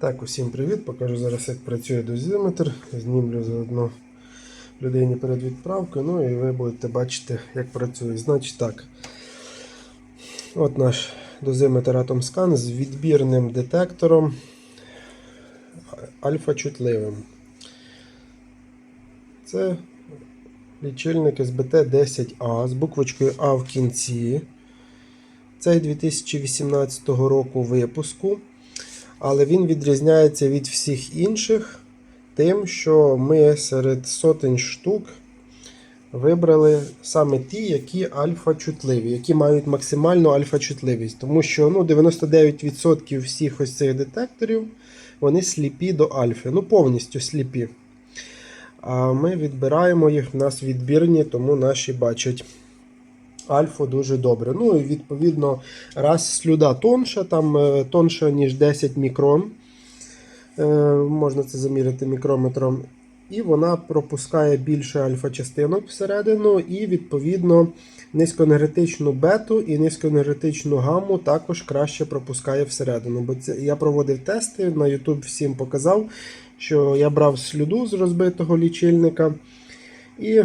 Так, усім привіт. Покажу зараз, як працює дозиметр. Знімлю заодно людині перед відправкою. Ну і ви будете бачити, як працює. Значить так. От наш дозиметр AtomScan з відбірним детектором альфа-чутливим. Це лічильник СБТ-10А з буквочкою А в кінці. Цей 2018 року випуску. Але він відрізняється від всіх інших тим, що ми серед сотень штук вибрали саме ті, які альфа-чутливі, які мають максимальну альфа-чутливість. Тому що ну, 99% всіх ось цих детекторів вони сліпі до альфи. Ну, повністю сліпі. А ми відбираємо їх, в нас відбірні, тому наші бачать альфу дуже добре. Ну і відповідно, раз слюда тонша, там е, тонша, ніж 10 мікрон. Е, можна це заміряти мікрометром. І вона пропускає більше альфа-частинок всередину, і, відповідно, низькоенергетичну бету і низькоенергетичну гамму також краще пропускає всередину. Бо це я проводив тести на YouTube всім показав, що я брав слюду з розбитого лічильника і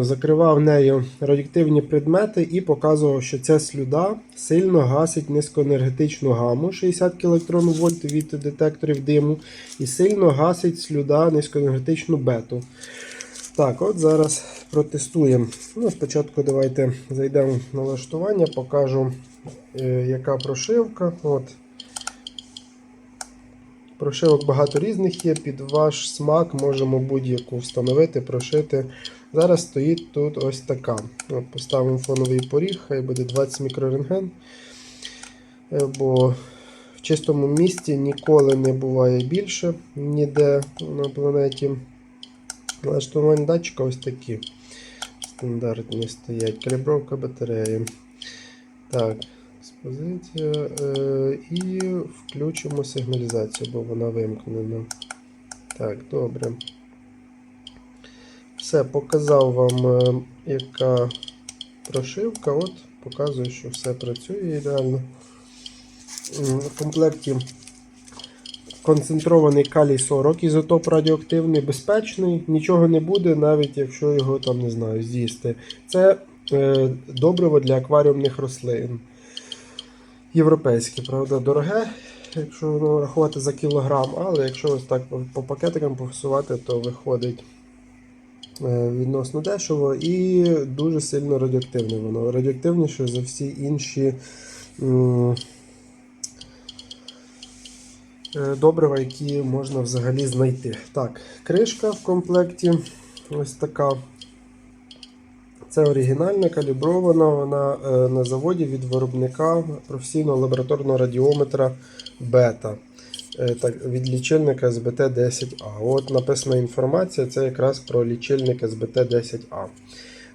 закривав нею радіоактивні предмети і показував, що ця слюда сильно гасить низькоенергетичну гаму 60 кВт від детекторів диму, і сильно гасить слюда низькоенергетичну бету. Так, от зараз протестуємо. Ну, Спочатку давайте зайдемо в налаштування, покажу, е, яка прошивка. От. Прошивок багато різних є, під ваш смак можемо будь-яку встановити, прошити. Зараз стоїть тут ось така. От Поставимо фоновий поріг, хай буде 20 мікрорентген. Е, Бо в чистому місці ніколи не буває більше ніде на планеті. Налаштування датчика ось такі. Стандартні стоять. Калібровка батареї. Так, диспозиція. Е, і включимо сигналізацію, бо вона вимкнена. Так, добре. Все, показав вам, е, яка прошивка. От, показую, що все працює ідеально. В комплекті концентрований калій 40, ізотоп радіоактивний, безпечний, нічого не буде, навіть якщо його там не знаю, з'їсти. Це е, добриво для акваріумних рослин. Європейське, правда, дороге, якщо рахувати за кілограм, але якщо ось так по, пакетикам пофасувати, то виходить е, відносно дешево і дуже сильно радіоактивне воно. Радіоактивніше за всі інші. е, добрива, які можна взагалі знайти. Так, кришка в комплекті ось така. Це оригінальна, калібрована, вона е, на заводі від виробника професійного лабораторного радіометра бета. Е, так, від лічильника СБТ-10А. От написана інформація, це якраз про лічильник СБТ-10А.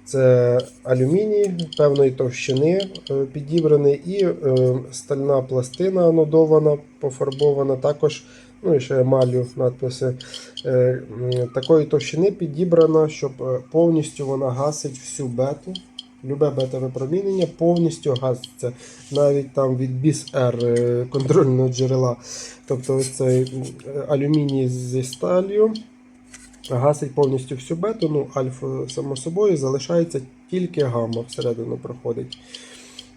Це алюміній певної товщини е, підібраний, і стальна пластина анодована, пофарбована, також ну і ще емалю надписи. Е, такої товщини підібрана, щоб е, повністю вона гасить всю бету. Любе бета-випромінення повністю гаситься. Навіть там від біс R е, контрольного джерела. Тобто цей алюміній зі сталью гасить повністю всю бету, ну альфа само собою залишається тільки гамма всередину проходить.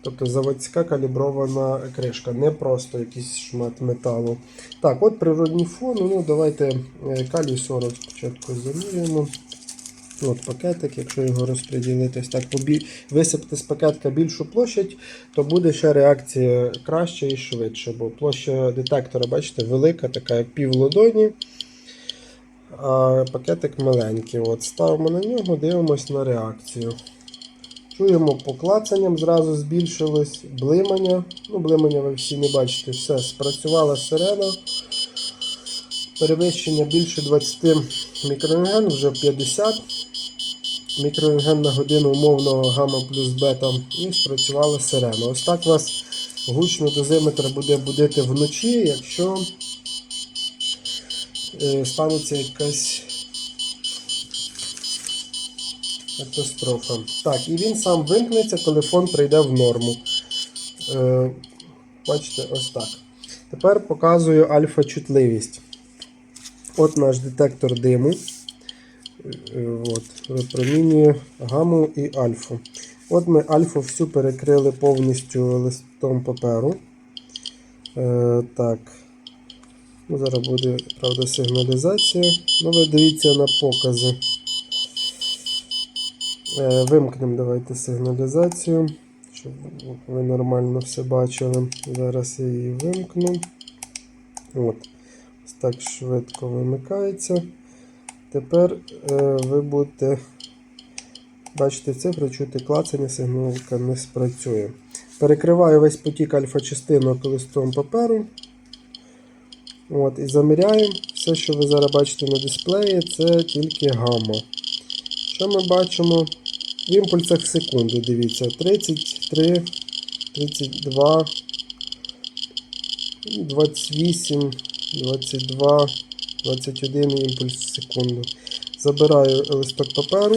Тобто заводська калібрована кришка, не просто якийсь шмат металу. Так, от природні фони. Ну, давайте е, калій 40 спочатку замірюємо. От пакетик, якщо його розподілити, так висипати з пакетка більшу площадь, то буде ще реакція краще і швидше. Бо площа детектора, бачите, велика, така як пів ладоні. А пакетик маленький. От, Ставимо на нього, дивимося на реакцію. Чуємо поклацанням, зразу збільшилось блимання. Ну, блимання ви всі не бачите, все, спрацювала сирена. Перевищення більше 20 мікрорентген, вже 50 мікрорентген на годину умовного гамма плюс бета і спрацювала сирена. Ось так вас гучно дозиметр буде будити вночі, якщо е, станеться якась катастрофа. Так, і він сам вимкнеться, коли фон прийде в норму. Е, бачите, ось так. Тепер показую альфа-чутливість. От наш детектор диму. Е, От, випромінює гаму і альфу. От ми альфу всю перекрили повністю листом паперу. Е, так. Ну, зараз буде, правда, сигналізація. Ну, ви дивіться на покази. Е, вимкнемо давайте сигналізацію, щоб ви нормально все бачили. Зараз я її вимкну. От. Ось так швидко вимикається. Тепер е, ви будете бачити цифри, чути клацання, сигналка не спрацює. Перекриваю весь потік альфа-частинок листом паперу. От, і заміряємо. Все, що ви зараз бачите на дисплеї, це тільки гамма. Що ми бачимо? В імпульсах в секунду, дивіться, 33, 32, 28, 22, 21 імпульс в секунду. Забираю листок паперу.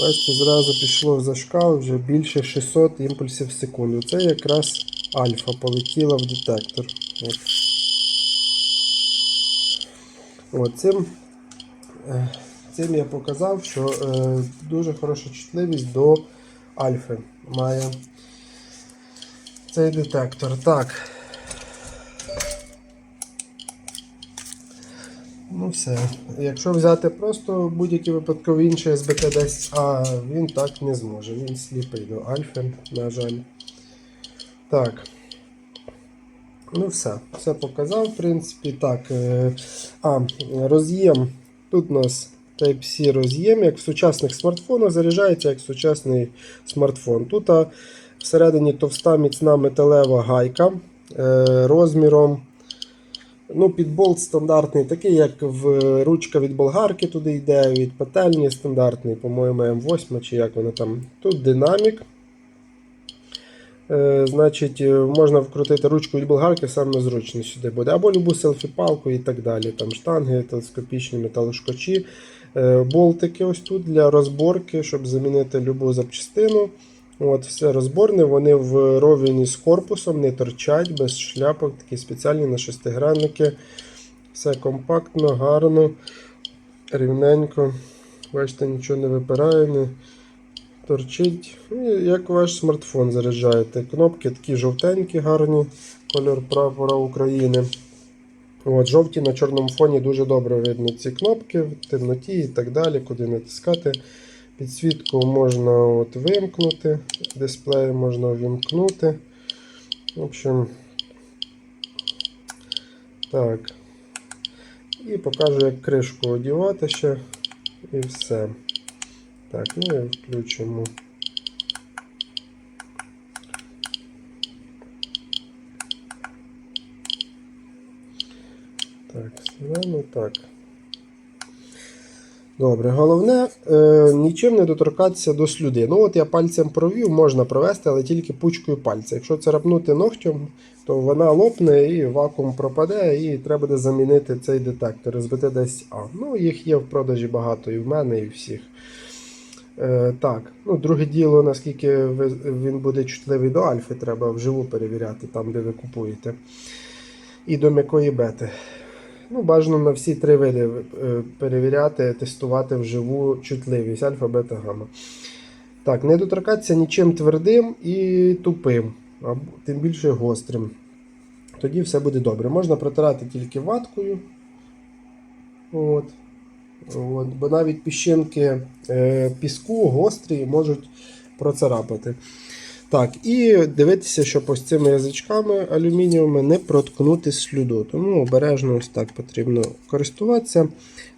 Бачите, зразу пішло в зашкал вже більше 600 імпульсів в секунду. Це якраз альфа полетіла в детектор. От. От, цим, я показав, що е, дуже хороша чутливість до альфи має цей детектор. Так. Ну все. Якщо взяти просто будь-який випадковий інший СБТ 10 а він так не зможе. Він сліпий до альфи, на жаль. Так. Ну все, все показав, в принципі. Так. е, А, роз'єм. Тут у нас Type-C роз'єм, як в сучасних смартфонах, заряджається як сучасний смартфон. Тут всередині товста міцна металева гайка е, розміром. Ну, підболт стандартний, такий, як в ручка від болгарки туди йде, від петельні стандартний, по-моєму, М8 чи як вона там. Тут динамік. Е, значить, е, можна вкрутити ручку від болгарки, саме зручно сюди буде. Або любу селфі-палку і так далі. Там штанги, телескопічні металошкочі, е, болтики ось тут для розборки, щоб замінити любу запчастину. От, Все розборне, вони в ровені з корпусом, не торчать, без шляпок, такі спеціальні на шестигранники. Все компактно, гарно, рівненько. Бачите, нічого не випирає, не торчить. Ну, Як ваш смартфон заряджаєте. Кнопки такі жовтенькі, гарні, кольор прапора України. От, Жовті на чорному фоні дуже добре видно ці кнопки в темноті і так далі, куди натискати. Підсвітку можна от вимкнути, дисплей можна вимкнути. В общем, так. І покажу, як кришку одівати ще. І все. Так, ну і включимо. Так, ставимо так. Добре, головне е, нічим не доторкатися до слюди. Ну от я пальцем провів, можна провести, але тільки пучкою пальця. Якщо царапнути ногтем, то вона лопне і вакуум пропаде, і треба буде замінити цей детектор СБТ-10А. Ну, їх є в продажі багато і в мене, і всіх. Е, так, ну друге діло, наскільки він буде чутливий до альфи, треба вживу перевіряти там, де ви купуєте. І до м'якої бети. Ну, бажано на всі три види е, перевіряти, тестувати вживу чутливість альфа, бета, гамма. Так, не доторкатися нічим твердим і тупим, а тим більше гострим. Тоді все буде добре. Можна протирати тільки ваткою. От. От. Бо навіть піщинки е, піску гострі можуть процарапати. Так, і дивитися, щоб ось цими язичками алюмінієвими не проткнути слюду. Тому обережно ось так потрібно користуватися.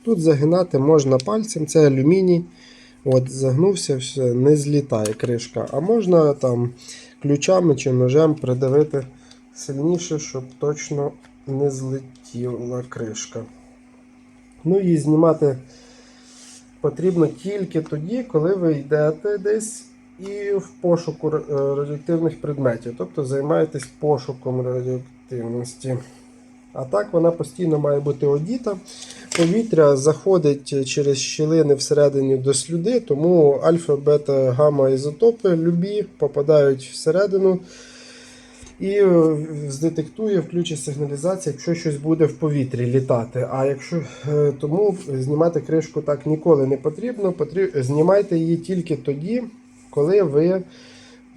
Тут загинати можна пальцем, це алюміній. От, Загнувся, все, не злітає кришка. А можна там ключами чи ножем придавити сильніше, щоб точно не злетіла кришка. Ну і знімати потрібно тільки тоді, коли ви йдете десь і в пошуку е, радіоактивних предметів, тобто займаєтесь пошуком радіоактивності. А так вона постійно має бути одіта. Повітря заходить через щілини всередині до слюди, тому альфа, бета, гамма ізотопи любі попадають всередину І е, здетектує, включить сигналізацію, якщо щось буде в повітрі літати. А якщо е, тому знімати кришку так ніколи не потрібно. Потріб... Знімайте її тільки тоді, коли ви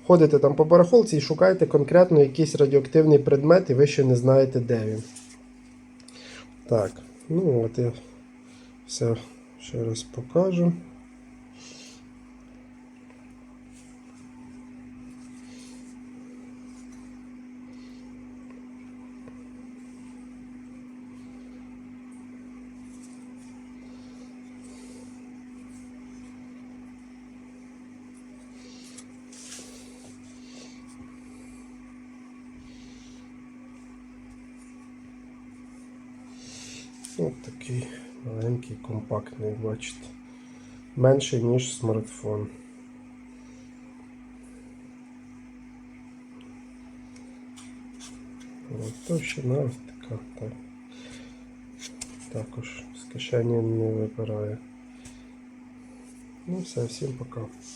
ходите там по барахолці і шукаєте конкретно якийсь радіоактивний предмет, і ви ще не знаєте, де він. Так, ну от я все ще раз покажу. Ось такий маленький, компактний, бачите. Менший, ніж смартфон. От товщина ось така. Так. Також з кишені не випирає. Ну все, всім пока.